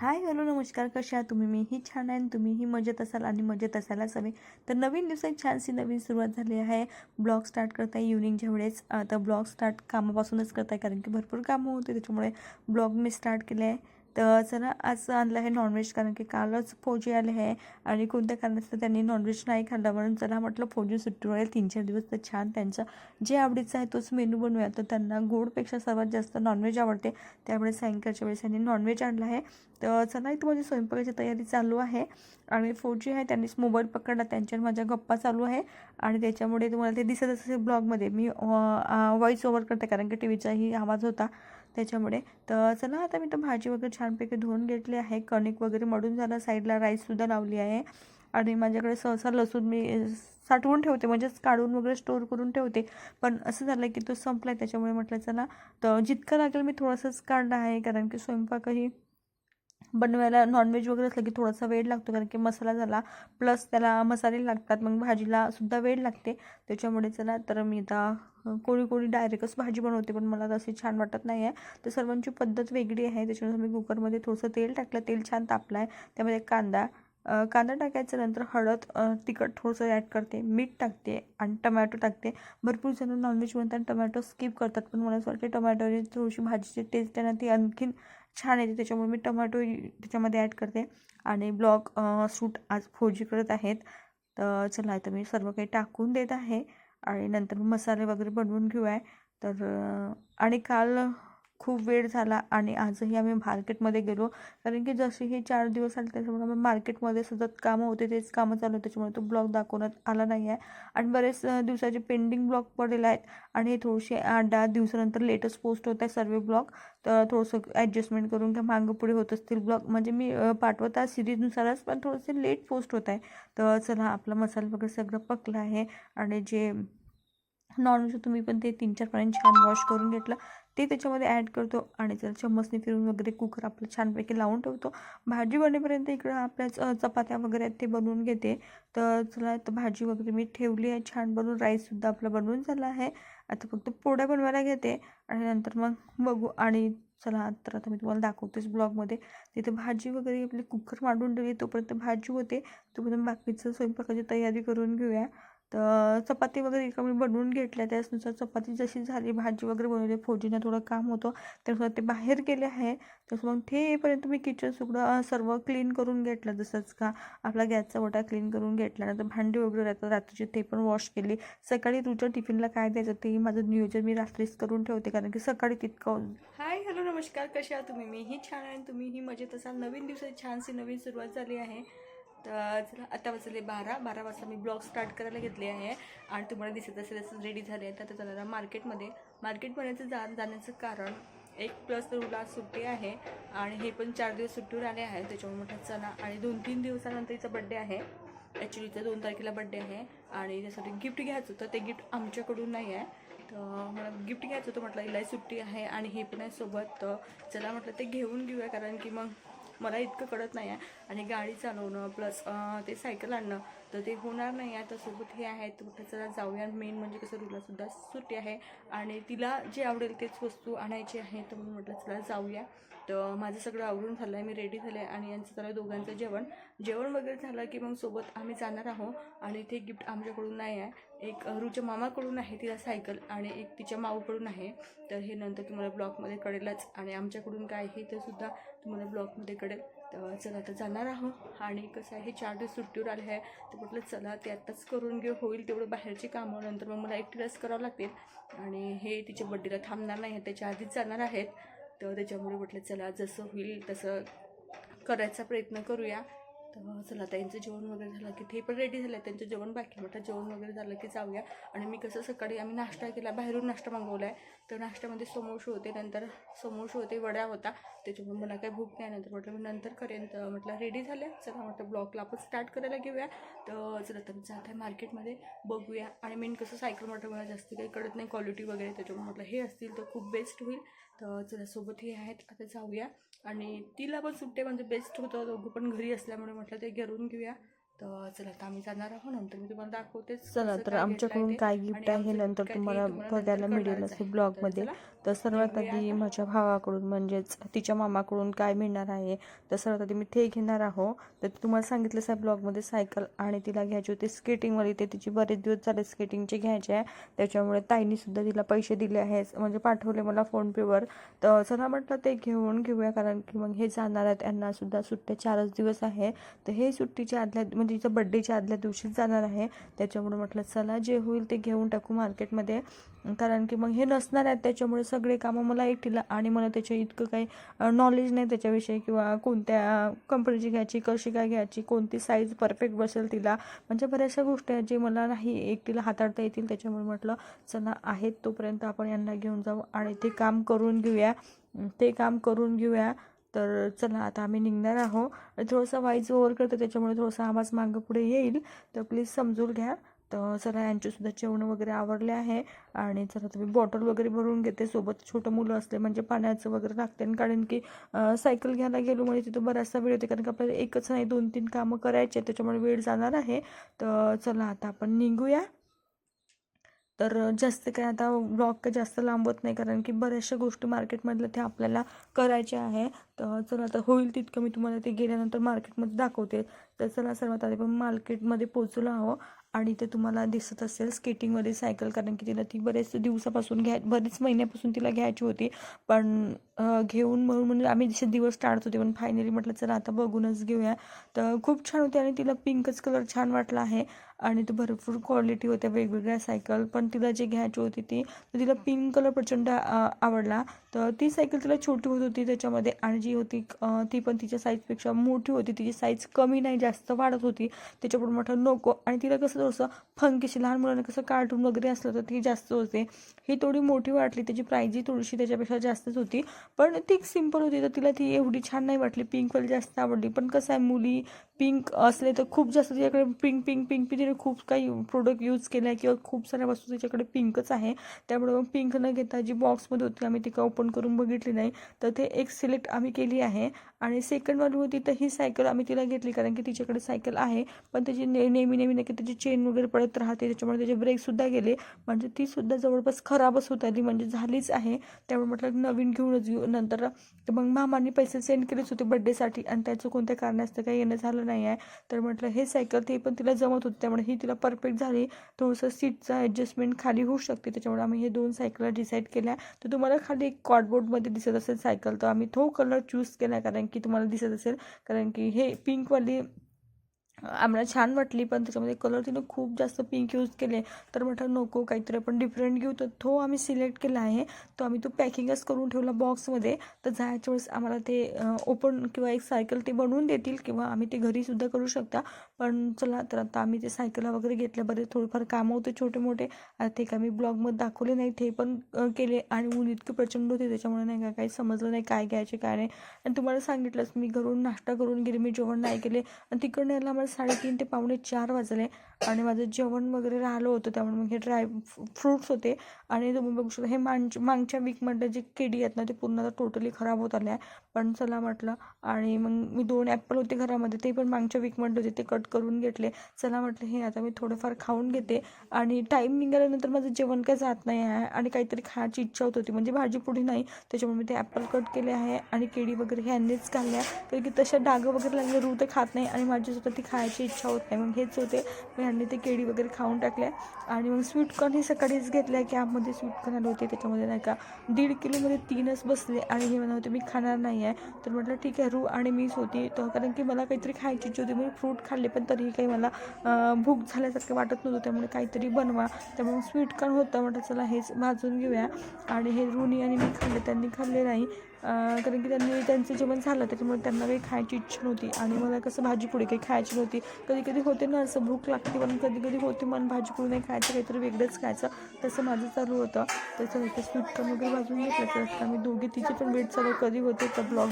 Hi hello नमस्कार कशा आहात तुम्ही? मीही छान आहे आणि तुम्हीही मजेत असाल आणि मजेत असायलाच हवे. तर नवीन दिवसात छानशी नवीन सुरुवात झाली आहे. ब्लॉग स्टार्ट करताय इव्हनिंगच्या वेळेस तर ब्लॉग स्टार्ट कामापासूनच करताय कारण की भरपूर कामं होते त्याच्यामुळे ब्लॉग मी स्टार्ट केले आहे. तर चला आज आणलं आहे नॉनव्हेज कारण की कालच फौजी आले आहे आणि कोणत्या कारणास्तव त्यांनी नॉनव्हेज नाही खाल्लं म्हणून चला म्हटलं फौजी सुट्टीवर आहे तीन चार दिवस तर छान त्यांचं जे आवडीचं आहे तोच मेनू बनवूया तर त्यांना गोडपेक्षा सर्वात जास्त नॉनव्हेज आवडते. त्यामुळे सायंकाळच्या वेळेस त्यांनी नॉनव्हेज आणलं आहे. तर चला इथं माझी स्वयंपाकाची तयारी चालू आहे आणि फौजी आहे त्यांनीच मोबाईल पकडला त्यांच्यावर माझ्या गप्पा चालू आहे आणि त्याच्यामुळे तुम्हाला ते दिसत असेल ब्लॉगमध्ये मी व्हॉईस ओव्हर करते कारण की टी व्हीचाही आवाज होता. त्याच्यामुळे. तर चला आता मी तर भाजी वगैरे छानपैकी धुवून घेतली आहे. कणिक वगैरे मडून झालं. साईडला राईससुद्धा लावली आहे. आणि माझ्याकडे सहसा लसूण मी साठवून ठेवते. म्हणजेच काढून वगैरे स्टोर करून ठेवते. पण असं झालं की तो संपला आहे त्याच्यामुळे म्हटलं चला. तर जितकं लागेल मी थोडंसंच काढलं आहे. कारण की स्वयंपाकही बनवायला नॉनव्हेज वगैरे असलं की थोडासा वेळ लागतो कारण की मसाला झाला प्लस त्याला मसाले लागतात मग भाजीला सुद्धा वेळ लागते. त्याच्यामुळे चला तर मी आता कोणी कोणी डायरेक्टच भाजी बनवते पण मला तशी छान वाटत नाही आहे तर सर्वांची पद्धत वेगळी आहे त्याच्यानुसार मी कुकरमध्ये थोडंसं तेल टाकलं तेल छान तापलं आहे. त्यामध्ये कांदा कांदा टाकायचं नंतर हळद तिखट थोडंसं ॲड करते मीठ टाकते आणि टमॅटो टाकते. भरपूर जण नॉनव्हेज बनतात टमॅटो स्किप करतात. पण मला असं वाटते टमॅटोची थोडीशी भाजीची टेस्ट आहे ना ती आणखीन छान येते. त्याच्यामुळे मी टमॅटो त्याच्यामध्ये ॲड करते. आणि ब्लॉग सूट आज फोजी करत आहेत. तर चला आता मी सर्व काही टाकून देत आहे. आणि नंतर मसाले वगैरे बनवून घेऊ आहे तर आणि काल खूप वेळ झाला आणि आजही आम्ही मार्केटमध्ये गेलो. कारण की जसे हे चार दिवस आले त्याच्यामुळे आम्ही मार्केटमध्ये सतत कामं होते तेच कामं चालू होते त्याच्यामुळे तो ब्लॉग दाखवण्यात आला नाही आहे आणि बरेच दिवसाचे पेंडिंग ब्लॉग पडलेले आहेत आणि हे थोडेसे आठ दहा दिवसानंतर लेटेस्ट पोस्ट होत आहे सर्व ब्लॉग तर थोडंसं ॲडजस्टमेंट करून किंवा मागं पुढे होत असतील ब्लॉग म्हणजे मी पाठवत आहे सिरीजनुसारच पण थोडेसे लेट पोस्ट होत आहे. तर चला आपला मसाला वगैरे सगळं पकलं आहे. आणि जे नॉनव्हेज तुम्ही पण ते तीन चार पाण्याने छान वॉश करून घेतलं. ते त्याच्यामध्ये ॲड करतो आणि जर चम्मचने फिरून वगैरे कुकर आपलं छानपैकी लावून ठेवतो. भाजी बनेपर्यंत इकडं आपल्या च- चपात्या वगैरे आहेत ते बनवून घेते. तर चला तर भाजी वगैरे मी ठेवली आहे. छान बनवून राईससुद्धा आपला बनवून झाला आहे. आता फक्त पोळ्या बनवायला घेते आणि नंतर मग बघू. आणि चला तर आता मी तुम्हाला दाखवतेच ब्लॉगमध्ये तिथे भाजी वगैरे आपली कुकर मांडून ठेवली तोपर्यंत भाजी होते. तोपर्यंत बाकीचं स्वयंपाकाची तयारी करून घेऊया. तर चपाती वगैरे एका मी बनवून घेतल्या. त्यानुसार चपाती जशी झाली भाजी वगैरे बनवली फौजीनं थोडं काम होतं. त्यानुसार ते बाहेर गेले आहे. तसं मग ठेपर्यंत येईपर्यंत मी किचन सगळं सर्व क्लीन करून घेतलं. जसंच का आपला गॅसचा वटा क्लीन करून घेतला. नंतर भांडी वगैरे राहतात रात्रीचे ते पण वॉश केली. सकाळी तुझ्या टिफिनला काय द्यायचं ते माझं नियोजन मी रात्रीच करून ठेवते. कारण की सकाळी तितकं हाय हॅलो नमस्कार. कसे आहात तुम्ही? मीही छान आहे तुम्ही तुम्हीही मजेत असाल. नवीन दिवसाची छानशी नवीन सुरुवात झाली आहे. तर चला आता वाजले बारा. बारा वाजता मी ब्लॉग स्टार्ट करायला घेतले आहे. आणि तुम्हाला दिसत असेल असं रेडी झाले आहे तर चला मार्केटमध्ये. मार्केटमध्ये जा जाण्याचं कारण एक प्लस रुला सुट्टी आहे. आणि हे पण चार दिवस सुट्टीवर आले आहे त्याच्यामुळे म्हटलं चला आणि दोन तीन दिवसानंतर हिचा बड्डे आहे. ॲक्च्युली तर दोन तारखेला बड्डे आहे. आणि त्यासाठी गिफ्ट घ्यायचं होतं. ते गिफ्ट आमच्याकडून नाही आहे. तर मला गिफ्ट घ्यायचं होतं. म्हटलं हिलाही सुट्टी आहे. आणि हे पण आहे सोबत. तर चला म्हटलं ते घेऊन घेऊया. कारण की मग मला इतकं कळत नाही आहे. आणि गाडी चालवणं प्लस ते सायकल आणणं तर ते होणार नाही आहे. तर सोबत हे आहे तर म्हटलं चला जाऊया. मेन म्हणजे कसं रुलासुद्धा सुट्टी आहे. आणि तिला जे आवडेल तेच वस्तू आणायची आहे तर म्हणून म्हटलं चला जाऊया. तर माझं सगळं आवरून झालं आहे मी रेडी झालं आहे आणि यांचं झालं दोघांचं जेवण. जेवण वगैरे झालं की मग सोबत आम्ही जाणार आहोत आणि ते गिफ्ट आमच्याकडून नाही आहे. एक रुच्या मामाकडून आहे तिला सायकल आणि एक तिच्या माऊकडून आहे. तर हे नंतर तुम्हाला ब्लॉगमध्ये कळेलच आणि आमच्याकडून काय आहे ते सुद्धा तुम्हाला ब्लॉगमध्ये कळेल. तर चला आता जाणार आहोत आणि कसं आहे चार दिवस सुट्टीवर आले आहे. तर म्हटलं चला ते आत्ताच करून घेऊ. होईल तेवढं बाहेरची कामं नंतर मग मला एकटीलाच करावं लागतील. आणि हे तिच्या बड्डेला थांबणार नाही आहे त्याच्या आधीच जाणार आहेत. तर त्याच्यामुळे म्हटलं चला जसं होईल तसं करायचा प्रयत्न करूया. तर चला त्यांचं जेवण वगैरे झालं की ते पण रेडी झालं. त्यांचं जेवण बाकी म्हटलं जेवण वगैरे झालं की जाऊया. आणि मी कसं सकाळी आम्ही नाश्ता केला. बाहेरून नाश्ता मागवला आहे तर नाश्त्यामध्ये समोसे होते. नंतर समोसे होते वड्या होता. त्याच्यामुळे मला काही भूक नाही नंतर म्हटलं मी नंतर करेन तर म्हटलं रेडी झाले. चला म्हटलं ब्लॉकला आपण स्टार्ट करायला घेऊया. तर चला तर जात आहे मार्केटमध्ये बघूया. आणि मेन कसं सायकल म्हटलं मला जास्त काही कळत नाही. क्वालिटी वगैरे. त्याच्यामुळे म्हटलं हे असतील तर खूप बेस्ट होईल. तर चला सोबत हे आहेत. आता जाऊया. आणि तिला पण सुट्टे म्हणजे बेस्ट होतं. दोघं पण घरी असल्यामुळे म्हटलं ते घेऊन घेऊया. तर चला आता आम्ही जाणार आहोत. नंतर मी तुम्हाला दाखवते चला तर आमच्याकडून काय गिफ्ट आहे नंतर तुम्हाला बघायला मिळेल ब्लॉगमध्ये तर सर्वात आधी माझ्या भावाकडून म्हणजेच तिच्या मामाकडून काय मिळणार आहे तर सर्वात आधी मी ते घेणार आहो. तर तुम्हाला सांगितलं साहेब ब्लॉगमध्ये सायकल आणि तिला घ्यायची होती स्केटिंगवाली ते तिची बरेच दिवस झाले स्केटिंगचे घ्यायचे आहे. त्याच्यामुळे ताईनीसुद्धा तिला पैसे दिले आहेत. म्हणजे पाठवले मला फोनपेवर तर चला म्हटलं ते घेऊन घेऊया कारण की मग हे जाणार आहेत. यांना सुद्धा सुट्ट्या चारच दिवस आहे. तर हे सुट्टीच्या आदल्या म्हणजे तिचं बड्डेच्या आदल्या दिवशीच जाणार आहे. त्याच्यामुळे म्हटलं चला जे होईल ते घेऊन टाकू मार्केटमध्ये कारण की मग हे नसणार आहेत. त्याच्यामुळे सगळे कामं मला एकटीला आणि मला त्याच्या इतकं काही नॉलेज नाही त्याच्याविषयी किंवा कोणत्या कंपनीची घ्यायची कशी काय घ्यायची कोणती साईज परफेक्ट बसेल तिला. म्हणजे बऱ्याचशा गोष्टी आहेत जे मला नाही एकटीला हाताळता येतील. त्याच्यामुळे म्हटलं चला आहेत तोपर्यंत आपण यांना घेऊन जाऊ आणि ते काम करून घेऊया. ते काम करून घेऊया. तर चला आता आम्ही निघणार आहोत. थोडंसं वाईज ओव्हर करतो त्याच्यामुळे थोडासा आवाज मागं पुढे येईल. तर प्लीज समजून घ्या. तर चला यांचेसुद्धा जेवण वगैरे आवरले आहे. आणि चला तुम्ही बॉटल वगैरे भरून घेते. सोबत छोटं मुलं असले म्हणजे पाण्याचं वगैरे लागते आणि कारण की सायकल घ्यायला गेलो म्हणजे तिथं बराचसा वेळ होते कारण की आपल्याला एकच नाही दोन तीन कामं करायचे त्याच्यामुळे वेळ जाणार आहे. तर चला आता आपण निघूया. तर जास्त काय आता ब्लॉग काय जास्त लांबत नाही. कारण की बऱ्याचशा गोष्टी मार्केटमधल्या त्या आपल्याला करायच्या आहे. तर चला आता होईल तितकं मी तुम्हाला ते गेल्यानंतर मार्केटमध्ये दाखवते. तर चला सर्वात आधी पण मार्केटमध्ये पोचलो आहो आणि ते तुम्हाला दिसत असेल स्केटिंगमध्ये सायकल कारण की तिला ती बरेच दिवसापासून घ्या बरेच महिन्यापासून तिला घ्यायची होती. पण घेऊन म्हणून म्हणजे आम्ही जसे दिवस टाळत होते पण फायनली म्हटलं चला आता बघूनच घेऊया. तर खूप छान होती आणि तिला पिंकच कलर छान वाटला आहे. आणि ते भरपूर क्वालिटी होत्या वेगवेगळ्या सायकल. पण तिला जे घ्यायची होती ती तर तिला पिंक कलर प्रचंड आवडला. तर ती सायकल तिला छोटी होत होती त्याच्यामध्ये. आणि जी होती ती पण तिच्या साईजपेक्षा मोठी होती. तिची साईज कमी नाही जास्त जास्त वाढत होती. त्याच्यापुढे मोठं नको. आणि तिला कसं थोडंसं फंकीशी लहान मुलांना कसं कार्टून वगैरे असलं तर ती जास्त होते. ही थोडी मोठी वाटली. त्याची प्राईजही थोडीशी त्याच्यापेक्षा जास्तच होती. पण ती सिंपल होती. तर तिला ती एवढी छान नाही वाटली. पिंकवाली जास्त आवडली. पण कसं आहे मुली पिंक असले तर खूप जास्त तिच्याकडे पिंक पिंक पिंक पिंक तिने खूप काही प्रोडक्ट यूज केला आहे किंवा खूप साऱ्या वस्तू तिच्याकडे पिंकच आहे. त्यामुळे मग पिंक न घेता जी बॉक्समध्ये होती आम्ही ती का ओपन करून बघितली नाही. तर ते एक सिलेक्ट आम्ही केली आहे. आणि सेकंडवाली होती तर ही सायकल आम्ही तिला घेतली. कारण की त्याच्याकडे सायकल आहे. पण त्याची ने नेहमी नेहमी नाही की त्याची चेन वगैरे पडत राहते. त्याच्यामुळे त्याचे ब्रेकसुद्धा गेले. म्हणजे ती सुद्धा जवळपास खराबच होत आली म्हणजे झालीच आहे. त्यामुळे म्हटलं नवीन घेऊनच घेऊ नंतर मग मामाने पैसे सेंड केलेच होते बड्डेसाठी आणि त्याचं कोणत्या कारणास्तव काही येणं झालं नाही आहे. तर म्हटलं हे सायकल ते पण तिला जमत होतं. त्यामुळे ही तिला परफेक्ट झाली. थोडंसं सीटचं ॲडजस्टमेंट खाली होऊ शकते. त्याच्यामुळे आम्ही हे दोन सायकल डिसाईड केल्या. तर तुम्हाला खाली एक कॉर्डबोर्डमध्ये दिसत असेल सायकल. तर आम्ही तो कलर चूज केला. कारण की तुम्हाला दिसत असेल. कारण की हे पिंकवाली आम्हाला छान वाटली पण त्याच्यामध्ये कलर तिने खूप जास्त पिंक यूज केले. तर म्हटलं नको काहीतरी आपण डिफरंट घेऊ. तर तो आम्ही सिलेक्ट केला आहे. तो आम्ही तो पॅकिंगच करून ठेवला बॉक्समध्ये तर जायच्या वेळेस आम्हाला ते ओपन किंवा एक सायकल ते बनवून देतील किंवा आम्ही ते घरीसुद्धा करू शकता. पण चला तर आता आम्ही ते सायकला वगैरे घेतल्या बरे थोडेफार कामं होते छोटे मोठे आता ते काय मी ब्लॉगमध्ये दाखवले नाही ते पण केले. आणि ऊन इतकं प्रचंड होते त्याच्यामुळे नाही का काही समजलं नाही काय घ्यायचे काय नाही. आणि तुम्हाला सांगितलंच मी घरून नाश्ता करून गेले मी जेवण नाही केले. आणि तिकडनं यायला मला साडेतीन ते पावणे चार वाजले आणि माझं जेवण वगैरे राहिलं होतं त्यामुळे मग हे ड्राय फ्रुट्स होते आणि तुम्ही बघू शकता हे मांग मागच्या वीकमधले जे केडी आहेत ना ते पूर्ण आता टोटली खराब होत आले आहे पण चला म्हटलं आणि मग मी दोन ॲपल होते घरामध्ये ते पण मागच्या वीकमधले होते ते कट करून घेतले. चला म्हटलं हे आता मी थोडंफार खाऊन घेते. आणि टाईम निघाल्यानंतर माझं जेवण काय जात नाही आहे आणि काहीतरी खायची इच्छा होत होती. म्हणजे भाजी पुढे नाही त्याच्यामुळे मी ते ॲपल कट केले आहे आणि केळी वगैरे ह्यांनीच खाल्ल्या. कारण की तशा डागं वगैरे लागले रू ते खात नाही आणि माझी सुद्धा ती खायची इच्छा होत नाही. मग हेच होते. मग ह्यांनी ते केळी वगैरे खाऊन टाकल्या आणि मग स्वीटकॉर्न हे सकाळीच घेतल्या कॅबमध्ये स्वीटकॉर्न आले होते. त्याच्यामध्ये नाही का दीड किलोमध्ये तीनच बसले. आणि हे म्हणत होते मी खाणार नाही आहे तर म्हटलं ठीक आहे रू आणि मीच होती. तर कारण की मला काहीतरी खायची इच्छा होती. मी फ्रूट खाल्ले पण तरीही काही मला भूक झाल्यासारखं वाटत नव्हतं. त्यामुळे काहीतरी बनवा. त्यामुळे स्वीटकॉर्न होतं. म्हटलं चला हेच भाजून घेऊया. आणि हे रुनी आणि मी खाल्ले. त्यांनी खाल्ले नाही. कारण की त्यांनी त्यांचं जेवण झालं. त्याच्यामुळे त्यांना काही खायची इच्छा नव्हती. आणि मला कसं भाजीपुडी काही खायची नव्हती. होती. कधी कधी होते ना असं भूक लागते पण कधी कधी होते मन भाजीपुडी नाही खायचं काहीतरी वेगळंच खायचं. तसं माझं चालू होतं. त्याचं स्वीट कमी वगैरे भाजून घेतलं तर आम्ही दोघे तिचे पण वेट चालू. कधी होते तर ब्लॉग